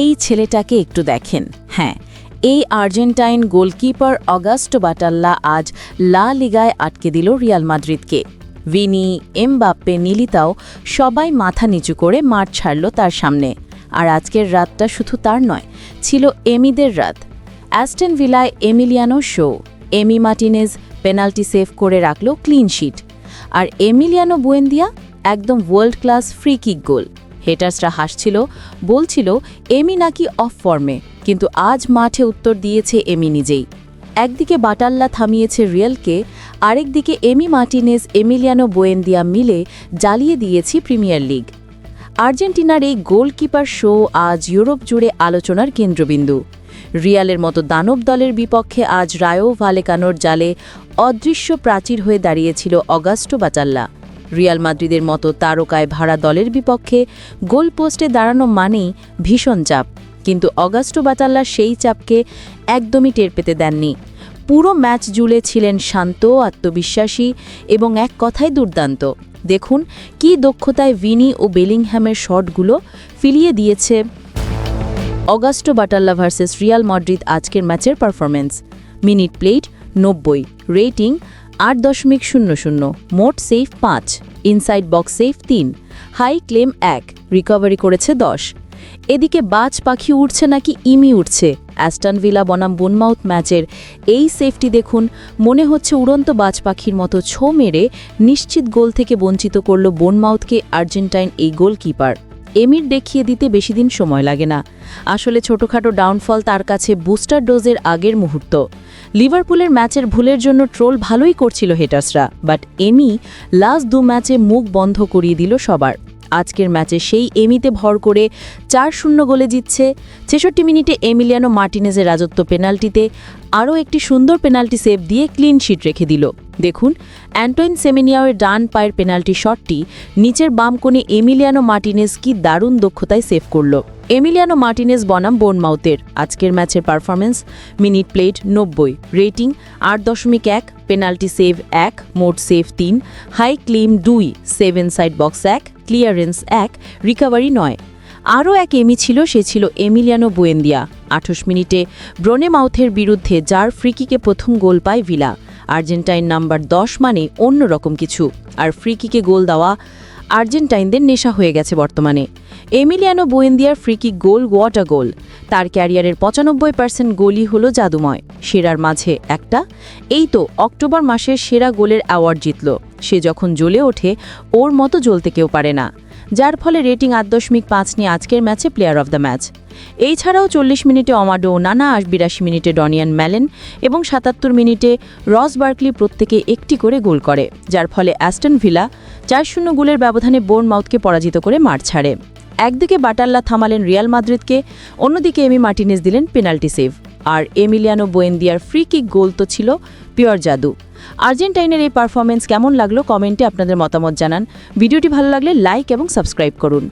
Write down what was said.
এই ছেলেটাকে একটু দেখেন। হ্যাঁ এই আর্জেন্টাইন গোলকিপার অগাস্টো বাটাল্লা আজ লা লিগায় আটকে দিল রিয়াল মাদ্রিদকে। ভিনি, এমবাপ্পে, নিলিতাও সবাই মাথা নিচু করে মাঠ ছাড়ল তার সামনে। আর আজকের রাতটা শুধু তার নয়, ছিল এমিদের রাত। Aston ভিলায় Emiliano show, Emi Martinez penalty save করে রাখল ক্লিন শিট। আর এমিলিয়ানো বুয়েন্দিয়া একদম world class free kick goal হেটার্সরা হাসছিল, বলছিল, এমি নাকি অফ ফর্মে কিন্তু আজ মাঠে উত্তর দিয়েছে এমি নিজেই। একদিকে বাটাল্লা থামিয়েছে রিয়েলকে, আরেকদিকে এমি মার্টিনেজ, এমিলিয়ানো বোয়েন্দিয়া মিলে জ্বালিয়ে দিয়েছি প্রিমিয়ার লিগ। আর্জেন্টিনার এই গোলকিপার শো আজ ইউরোপ জুড়ে আলোচনার কেন্দ্রবিন্দু। রিয়ালের মতো দানব দলের বিপক্ষে আজ রায়ো ভালেকানোর জালে অদৃশ্য প্রাচীর হয়ে দাঁড়িয়েছিল অগাস্টো বাচাল্লা রিয়াল মাদ্রিদের মতো তারকায় ভাড়া দলের বিপক্ষে গোল পোস্টে দাঁড়ানো মানেই ভীষণ চাপ। কিন্তু অগাস্টো বাচাল্লা সেই চাপকে একদমই টের পেতে দেননি। পুরো ম্যাচ জুড়ে ছিলেন শান্ত, আত্মবিশ্বাসী এবং এক কথায় দুর্দান্ত। দেখুন কী দক্ষতায় ভিনি ও বেলিংহ্যামের শটগুলো ফিলিয়ে দিয়েছে Augusto Batalla versus Real Madrid আজকের ম্যাচের পারফরমেন্স মিনিট প্লেট নব্বই। রেটিং আট দশমিক শূন্য শূন্য, মোট সেফ পাঁচ ইনসাইড বক্স সেফ তিন হাই ক্লেম এক রিকভারি করেছে দশ। এদিকে বাজ পাখি উঠছে নাকি ইমি উঠছে অ্যাস্টন ভিলা বনাম বোনমাউথ ম্যাচের এই সেফটি দেখুন। মনে হচ্ছে উড়ন্ত বাজ পাখির মতো ছো মেরে নিশ্চিত গোল থেকে বঞ্চিত করল বোনমাউথকে আর্জেন্টাইন এই গোলকিপার। এমির দেখিয়ে দিতে বেশি দিন সময় লাগে না। আসলে ছোটখাটো ডাউনফল তার কাছে বুস্টার ডোজের আগের মুহূর্ত। লিভারপুলের ম্যাচের ভুলের জন্য ট্রোল ভালোই করছিল হেটার্সরা, বাট এমি লাস্ট দু ম্যাচে মুখ বন্ধ করিয়ে দিল সবার। আজকের ম্যাচে সেই এমিতে ভর করে চার শূন্য গোলে জিতছে। ছেষট্টি মিনিটে এমিলিয়ানো মার্টিনেজের রাজত্ব পেনাল্টিতে আরও একটি সুন্দর পেনাল্টি সেভ দিয়ে ক্লিন শিট রেখে দিল। দেখুন অ্যান্টয়েন সেমিনিয়াওয়ের ডান পায়ের পেনাল্টি শটটি নিচের বাম কোণে এমিলিয়ানো মার্টিনেজ কি দারুণ দক্ষতায় সেভ করল। এমিলিয়ানো মার্টিনেজ বনাম বোনমাউথের। আজকের ম্যাচের পারফরমেন্স মিনিট প্লেট নব্বই। রেটিং, আট দশমিক এক, পেনাল্টি সেভ এক, মোট সেভ তিন। হাই ক্লিম দুই, সেভেন সাইড বক্স এক, ক্লিয়ারেন্স এক, রিকভারি নয়। আরও এক এমি ছিল, সে ছিল এমিলিয়ানো বুয়েন্দিয়া। আঠশ মিনিটে ব্রনে মাউথের বিরুদ্ধে যার ফ্রিকিকে প্রথম গোল পায় ভিলা। আর্জেন্টাইন নাম্বার দশ মানে অন্য রকম কিছু। আর ফ্রিকিকে গোল দেওয়া আর্জেন্টাইনদের নেশা হয়ে গেছে বর্তমানে। Emiliano বুয়েন্দিয়ার free kick goal what goal তার ক্যারিয়ারের পঁচানব্বই পার্সেন্ট গোলই হলো জাদুময়। সেরার মাঝে একটা। এই তো অক্টোবর মাসের সেরা গোলের অ্যাওয়ার্ড জিতল। সে যখন জ্বলে ওঠে, ওর মতো জ্বলতে কেউ পারে না। যার ফলে রেটিং আট দশমিক পাঁচ নিয়ে আজকের ম্যাচে প্লেয়ার অব দ্য ম্যাচ। এই ছাড়াও চল্লিশ মিনিটে অমাডো নানা আশ বিরাশি মিনিটে ডনিয়ান ম্যালেন এবং সাতাত্তর মিনিটে রস বার্কলি প্রত্যেকে একটি করে গোল করে, যার ফলে অ্যাস্টন ভিলা চার শূন্য গোলের ব্যবধানে বোর্ন মাউথকে পরাজিত করে মাঠ ছাড়ে। একদিকে বাটাল্লা থামালেন রিয়াল মাদ্রিদকে, অন্যদিকে এমি মার্টিনেস দিলেন পেনাল্টি সেভ। আর এমিলিয়ানো বোয়েন্দিয়ার ফ্রি কিক গোল তো ছিল পিওর জাদু। আর্জেন্টাইনের এই পারফরমেন্স কেমন লাগল কমেন্টে আপনাদের মতামত জানান। ভিডিওটি ভালো লাগলে লাইক এবং সাবস্ক্রাইব করুন।